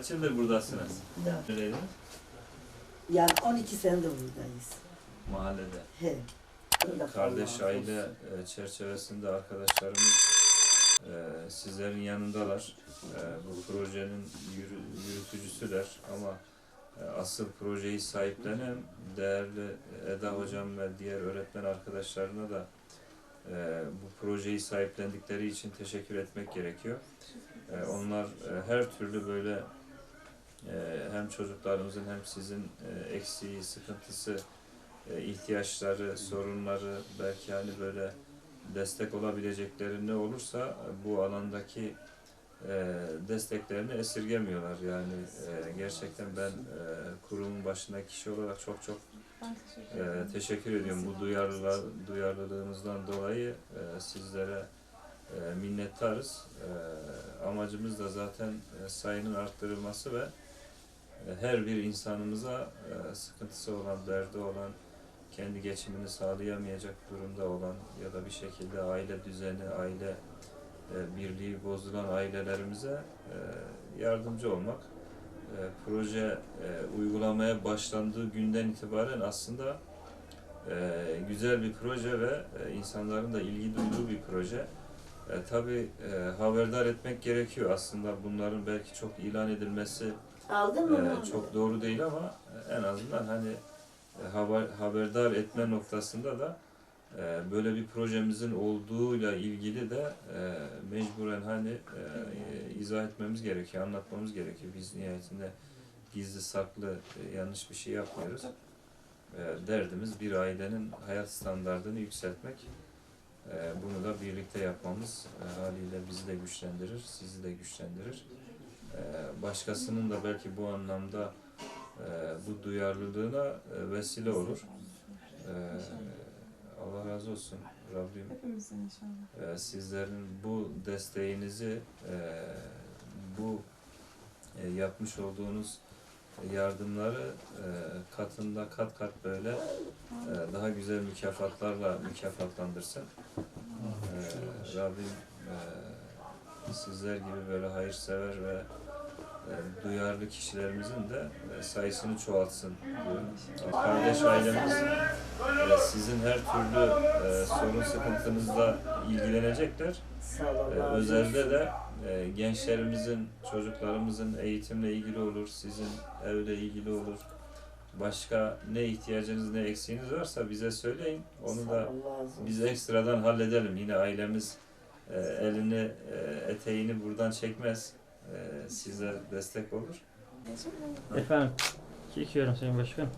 Kaç yıldır buradasınız? Neredeydiniz? Yani 12 senedir buradayız. Mahallede. He. Öyle Kardeş Allah aile olsun. e, çerçevesinde arkadaşlarımız e, sizlerin yanındalar. E, bu projenin yürü- yürütücüsüler ama e, asıl projeyi sahiplenen değerli Eda Hocam ve diğer öğretmen arkadaşlarına da e, bu projeyi sahiplendikleri için teşekkür etmek gerekiyor. E, onlar e, her türlü böyle hem çocuklarımızın hem sizin e, eksiği, sıkıntısı, e, ihtiyaçları, sorunları, belki hani böyle destek olabilecekleri ne olursa bu alandaki e, desteklerini esirgemiyorlar. Yani gerçekten ben kurumun başındaki kişi olarak çok çok teşekkür ediyorum bu duyarlılığa, duyarlılığınızdan dolayı sizlere minnettarız. Amacımız da zaten sayının arttırılması ve her bir insanımıza e, sıkıntısı olan, derdi olan, kendi geçimini sağlayamayacak durumda olan ya da bir şekilde aile düzeni, aile e, birliği bozulan ailelerimize e, yardımcı olmak. Proje uygulamaya başlandığı günden itibaren aslında güzel bir proje ve insanların da ilgi duyduğu bir proje. E, tabii haberdar etmek gerekiyor aslında bunların belki çok ilan edilmesi Aldın mı? ee, çok doğru değil ama en azından hani e, haber, haberdar etme noktasında da e, böyle bir projemizin olduğuyla ilgili de e, mecburen hani e, izah etmemiz gerekiyor, anlatmamız gerekiyor. Biz nihayetinde gizli saklı e, yanlış bir şey yapmıyoruz. E, derdimiz bir ailenin hayat standartını yükseltmek. E, bunu da birlikte yapmamız e, haliyle bizi de güçlendirir, sizi de güçlendirir. Ee, başkasının da belki bu anlamda e, bu duyarlılığına e, vesile olur. Ee, Allah razı olsun Rabbim Hepimizin inşallah. e, sizlerin bu desteğinizi e, bu yapmış olduğunuz yardımları katında kat kat böyle daha güzel mükafatlarla mükafatlandırsın. Rabbim sizler gibi böyle hayırsever ve e, duyarlı kişilerimizin de e, sayısını çoğaltsın diyorum. Kardeş ailemiz e, sizin her türlü e, sorun sıkıntınızla ilgilenecekler. Allah Özelde de e, gençlerimizin, çocuklarımızın eğitimle ilgili olur, sizin evle ilgili olur. Başka ne ihtiyacınız, ne eksiğiniz varsa bize söyleyin. Onu da biz ekstradan halledelim. Yine ailemiz e, elini, e, eteğini buradan çekmez. E, size destek olur. Efendim, çekiyorum Sayın Başkan.